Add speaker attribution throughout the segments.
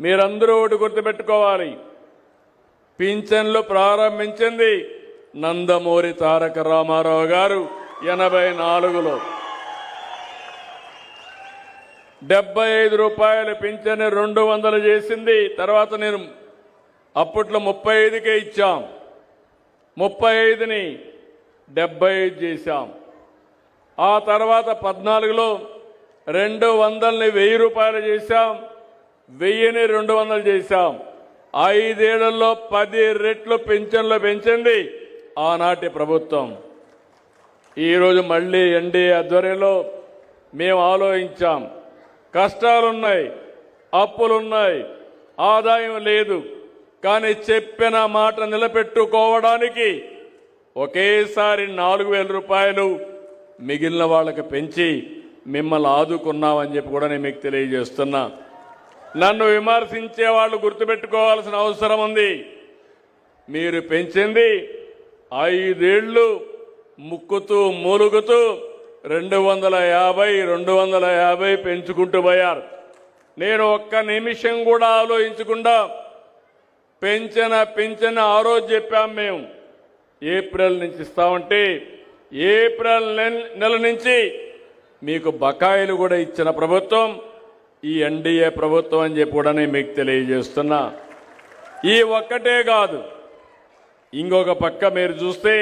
Speaker 1: మీరందరూ ఒకటి గుర్తుపెట్టుకోవాలి. పింఛన్లు ప్రారంభించింది నందమూరి తారక రామారావు గారు ఎనభై నాలుగులో డెబ్బై ఐదు రూపాయల పింఛన్ రెండు వందలు చేసింది. తర్వాత నేను అప్పట్లో ముప్పై ఐదుకే ఇచ్చాం. ముప్పై ఐదుని డెబ్బై ఐదు చేశాం. ఆ తర్వాత పద్నాలుగులో రెండు వందలని వెయ్యి రూపాయలు చేశాం. వెయ్యిని రెండు వందలు చేశాం. ఐదేళ్ళలో పది రెట్లు పెన్షన్లు పెంచింది ఆనాటి ప్రభుత్వం. ఈరోజు మళ్ళీ ఎన్డీఏ ఆధ్వర్యంలో మేము ఆలోచించాం. కష్టాలున్నాయి అప్పులున్నాయి ఆదాయం లేదు. కానీ చెప్పిన మాట నిలబెట్టుకోవడానికి ఒకేసారి నాలుగు వేల రూపాయలు మిగిలిన వాళ్ళకి పెంచి మిమ్మల్ని ఆదుకున్నామని చెప్పి కూడా నేను మీకు తెలియజేస్తున్నా. నన్ను విమర్శించే వాళ్ళు గుర్తుపెట్టుకోవాల్సిన అవసరం ఉంది. మీరు పెంచింది ఐదేళ్ళు ముక్కుతూ మూలుగుతూ రెండు వందల యాభై రెండు వందల యాభై పెంచుకుంటూ పోయారు. నేను ఒక్క నిమిషం కూడా ఆలోచించకుండా పెంచిన పెంచిన ఆ రోజు చెప్పాం మేము. ఏప్రిల్ నుంచి ఇస్తామంటే ఏప్రిల్ నెల- నెల నుంచి మీకు బకాయిలు కూడా ఇచ్చిన ప్రభుత్వం ఈ ఎన్డీఏ ప్రభుత్వం అని చెప్పి కూడా నేను మీకు తెలియజేస్తున్నా. ఈ ఒక్కటే కాదు ఇంకొక పక్క మీరు చూస్తే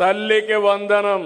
Speaker 1: తల్లికి వందనం.